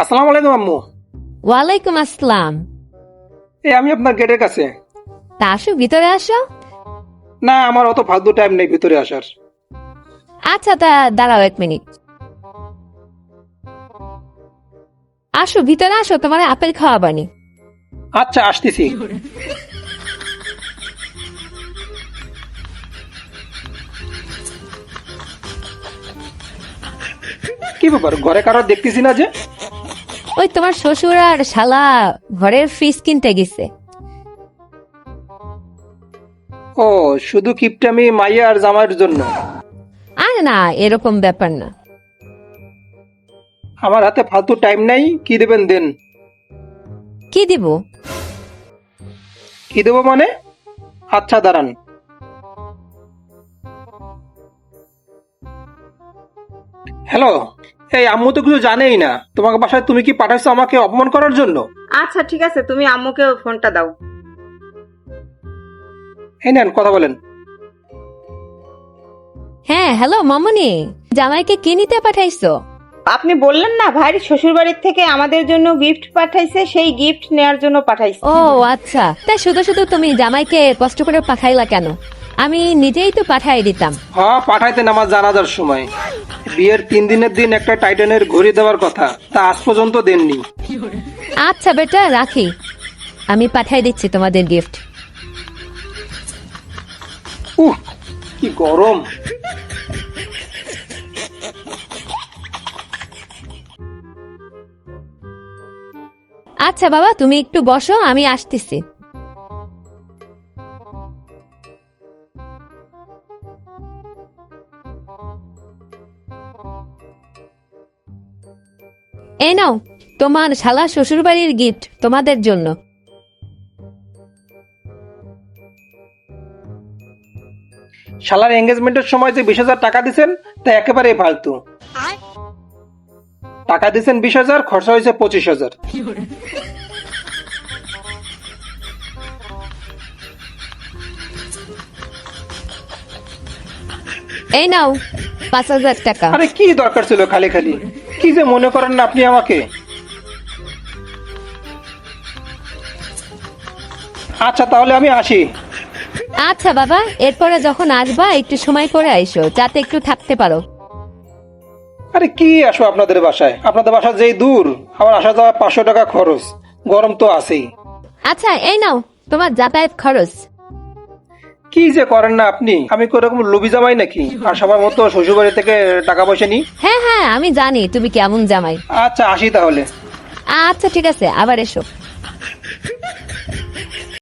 আসসালামু আলাইকুম আম্মু। ওয়ালাইকুম আসসালাম। এই আমি আপনার গেটের কাছে। তা আসো ভিতরে আসো। না আমার অত ফালতু টাইম নেই ভিতরে আসার। আচ্ছা তা দাঁড়াও এক মিনিট। আসো ভিতরে আসো তোমার আপেল খাওয়াবানি আচ্ছা আসতেছি। কি ব্যাপার ঘরে কারও দেখতেছি না যে? ওই তোমার শ্বশুর আর শালা ঘরের ফ্রিজ কিনতে গেছে। ও শুধু কিপটামি মাইয়া আর জামাইয়ের জন্য? আর না এরকম ব্যাপার না। আমার হাতে ফালতু টাইম নাই কি দেবেন দেন? কি দিব? কি দেবো মানে? আচ্ছা দাঁড়ান। হ্যালো? এই আম্মু তো কিছু জানেই না। তোমাকে বাসায় তুমি কি পাঠাইছো আমাকে অপমান করার জন্য? আচ্ছা ঠিক আছে তুমি আম্মুকে ফোনটা দাও। এই নেন কথা বলেন। হ্যাঁ হ্যালো মামনি। জামাইকে কি নিতে পাঠাইছো? আপনি বললেন না ভাইয়ের শ্বশুর বাড়ির থেকে আমাদের জন্য গিফট পাঠাইছে সেই গিফট নেয়ার জন্য পাঠাইছে। ও আচ্ছা। তা শুধু শুধু তুমি জামাইকে কষ্ট করে পাঠাইলা কেন? আমি নিজেই তো পাঠাই দিতাম। হ্যাঁ পাঠাইতেন আমার জানাজার সময়। বিয়ের তিন দিনের দিন একটা টাইটানের ঘড়ি দেওয়ার কথা তা আজ পর্যন্ত দেননি। আচ্ছা বেটা রাখি। আমি পাঠাই দিচ্ছি তোমাদের গিফট উহ কি গরম। আচ্ছা বাবা তুমি একটু বসো আমি আসতেছি। এই নাও তোমার শালা শ্বশুর বাড়ির গিফট তোমাদের জন্য। শালার এঙ্গেজমেন্টের সময় যে বিশ হাজার টাকা দিছেন তা একেবারে ফালতু। টাকা দিছেন বিশ হাজার খরচা হয়েছে পঁচিশ হাজার। এই নাও পাঁচ হাজার টাকা। আরে কি দরকার ছিল খালি খালি? কি যে মনে করেন না আপনি আমাকে? আচ্ছা তাহলে আমি আসি। আচ্ছা বাবা এরপরে যখন আসবা একটু সময় করে আইসো যাতে একটু থাকতে পারো। আরে কি আসো আপনাদের বাসায়? আপনাদের বাসা যেই দূর আমার আসা যাওয়া পাঁচশো টাকা খরচ গরম তো আছেই। আচ্ছা এই নাও তোমার যাতায়াত খরচ। কি যে করেন না আপনি? আমি কি ওরকম লুবি জামাই নাকি? আর সবার মতো শ্বশুর বাড়ি থেকে টাকা পয়সা নি হ্যাঁ হ্যাঁ আমি জানি তুমি কেমন জামাই। আচ্ছা আসি তাহলে। আচ্ছা ঠিক আছে আবার এসো।